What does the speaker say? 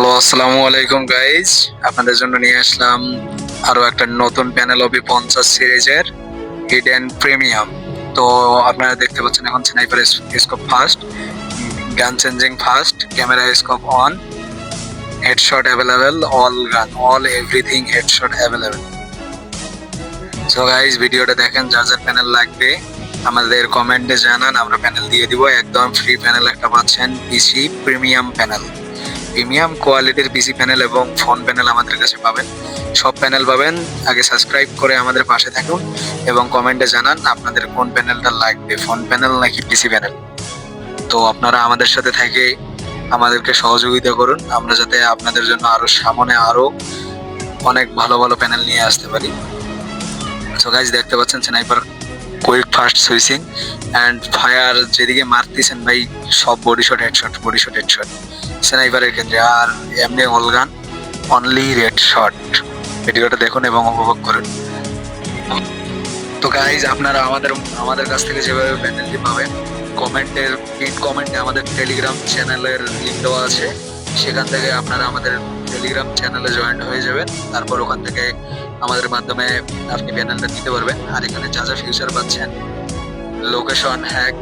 Hello, আসসালামু আলাইকুম guys আপনাদের জন্য নিয়ে আসলাম আরও একটা নতুন প্যানেল অবি পঞ্চাশ সিরিজের হিডেন প্রিমিয়াম তো আপনারা দেখতে পাচ্ছেন এখন sniper scope first gun changing first camera scope on headshot available all gun all everything headshot available so guys ভিডিওটা দেখেন, যার যার প্যানেল লাগবে, আমাদের কমেন্টে জানান, আমরা প্যানেল দিয়ে দিব। একদম ফ্রি প্যানেল একটা পাচ্ছেন পিসি প্রিমিয়াম প্যানেল প্রিমিয়াম কোয়ালিটির পিসি প্যানেল এবং ফোন প্যানেল আমাদের কাছে পাবেন। সব প্যানেল পাবেন। আগে সাবস্ক্রাইব করে আমাদের পাশে থাকুন এবং কমেন্টে জানান আপনাদের কোন প্যানেলটা লাগবে, ফোন প্যানেল নাকি পিসি প্যানেল তো আপনারা আমাদের সাথে থেকে আমাদেরকে সহযোগিতা করুন। আমরা যাতে আপনাদের জন্য আরও সামনে আরও অনেক ভালো ভালো প্যানেল নিয়ে আসতে পারি। সো গাইজ দেখতে পাচ্ছেন sniper quick first switching and fire যেদিকে মারতেছেন ভাই, সব body shot headshot body shot headshot স্নাইপারের ক্ষেত্রে আর এমনি অলগান অনলি রেড শট ভিডিওটা দেখুন এবং উপভোগ করুন। তো গাইজ আপনারা আমাদের আমাদের কাছ থেকে যেভাবে প্যানেলটি পাবেন কমেন্টের পিন কমেন্টে আমাদের টেলিগ্রাম চ্যানেলের লিঙ্ক দেওয়া আছে। সেখান থেকে আপনারা আমাদের টেলিগ্রাম চ্যানেলে জয়েন্ট হয়ে যাবেন। তারপর ওখান থেকে আমাদের মাধ্যমে আপনি প্যানেলটা নিতে পারবেন। আর এখানে যা যা ফিউচার পাচ্ছেন লোকেশন হ্যাক